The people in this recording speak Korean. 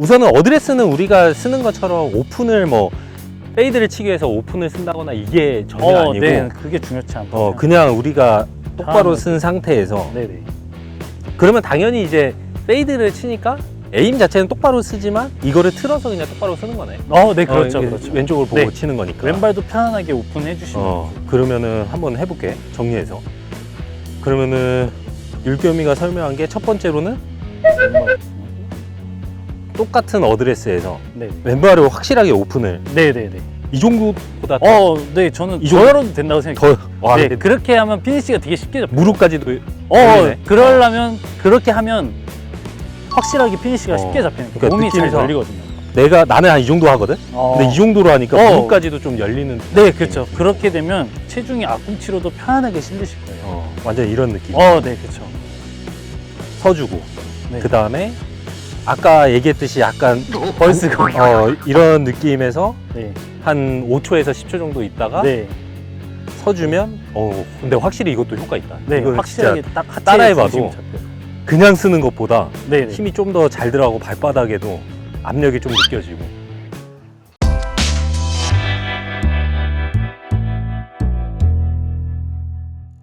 우선은 어드레스는 우리가 쓰는 것처럼 오픈을 뭐 페이드를 치기 위해서 오픈을 쓴다거나 이게 전혀 어, 아니고 네, 그게 중요치 않다. 어 그냥 우리가 똑바로 아, 쓴 상태에서 네네. 그러면 당연히 이제 페이드를 치니까 에임 자체는 똑바로 쓰지만 이거를 틀어서 그냥 똑바로 쓰는 거네. 어, 네, 그렇죠, 어, 그렇죠. 왼쪽을 보고 네. 치는 거니까. 왼발도 편안하게 오픈해 주시면. 어 그러면은 한번 해볼게 정리해서. 그러면은 율겸이가 설명한 게 첫 번째로는 왼발. 똑같은 어드레스에서 네, 왼발을 확실하게 오픈을 네, 네, 네. 이 정도보다 더, 어, 네, 저는 이 정도- 저여도 된다고 생각해요. 더 와, 네, 근데 그렇게 하면 피니시가 되게 쉽게 잡혀요. 무릎까지도 어, 열리네. 그러려면 그렇게 하면 확실하게 피니시가 어, 쉽게 잡히는 그러니까 몸이 잘 느낌에서- 열리거든요. 내가 나는 한 이 정도 하거든. 어. 근데 이 정도로 하니까 어. 무릎까지도 좀 열리는. 네, 그렇죠. 그렇게 되면 체중이 앞꿈치로도 편안하게 실리실 거예요. 어, 완전 이런 느낌. 어, 네, 그렇죠. 서주고 네. 그 다음에 아까 얘기했듯이 약간 벌스가. 어, 이런 느낌에서 네, 한 5초에서 10초 정도 있다가 네, 서주면 어 근데 확실히 이것도 효과 있다. 네, 이거는 확실하게 진짜 딱 하체에 따라해봐도 중심이 잡혀요. 그냥 쓰는 것보다 네, 네. 힘이 좀 더 잘 들어가고 발바닥에도 압력이 좀 느껴지고